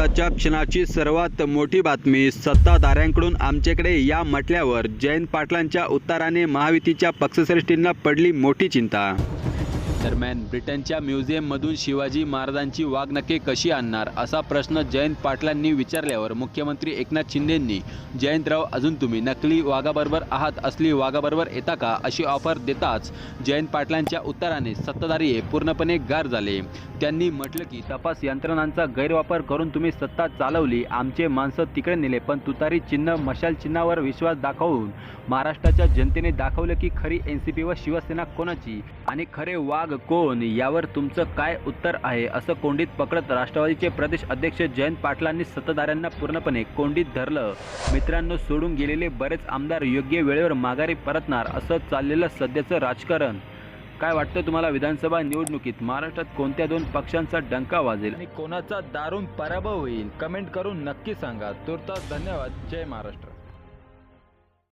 आताच्या क्षणाची सर्वात मोठी बातमी सत्ताधाऱ्यांकडून आमच्याकडे या म्हटल्यावर जयंत पाटलांच्या उत्तराने महायुतीच्या पक्षश्रेष्ठींना पडली मोठी चिंता. दरम्यान ब्रिटनच्या म्युझियममधून शिवाजी महाराजांची वागणके कशी आणणार असा प्रश्न जयंत पाटलांनी विचारल्यावर मुख्यमंत्री एकनाथ शिंदेंनी जयंतराव अजून तुम्ही नकली वाघाबरोबर आहात असली वाघाबरोबर येता का? अशी ऑफर देताच जयंत पाटलांच्या उत्तराने सत्ताधारी हे पूर्णपणे गार झाले. त्यांनी म्हटलं की तपास यंत्रणांचा गैरवापर करून तुम्ही सत्ता चालवली आमचे माणसं तिकडे नेले पण तुतारी चिन्ह मशाल चिन्हावर विश्वास दाखवून महाराष्ट्राच्या जनतेने दाखवलं की खरी एन सी पी व शिवसेना कोणाची आणि खरे वाघ वाघ कोण यावर तुमचं काय उत्तर आहे? असं कोंडीत पकडत राष्ट्रवादीचे प्रदेश अध्यक्ष जयंत पाटलांनी सत्ताधाऱ्यांना पूर्णपणे कोंडीत धरलं. मित्रांनो सोडून गेलेले बरेच आमदार योग्य वेळेवर माघारी परतणार असं चाललेलं सध्याचं राजकारण. काय वाटतं तुम्हाला विधानसभा निवडणुकीत? महाराष्ट्रात कोणत्या दोन पक्षांचा डंका वाजेल? आणि कोणाचा दारुण पराभव होईल? कमेंट करून नक्की सांगा. तुर्तास धन्यवाद. जय महाराष्ट्र.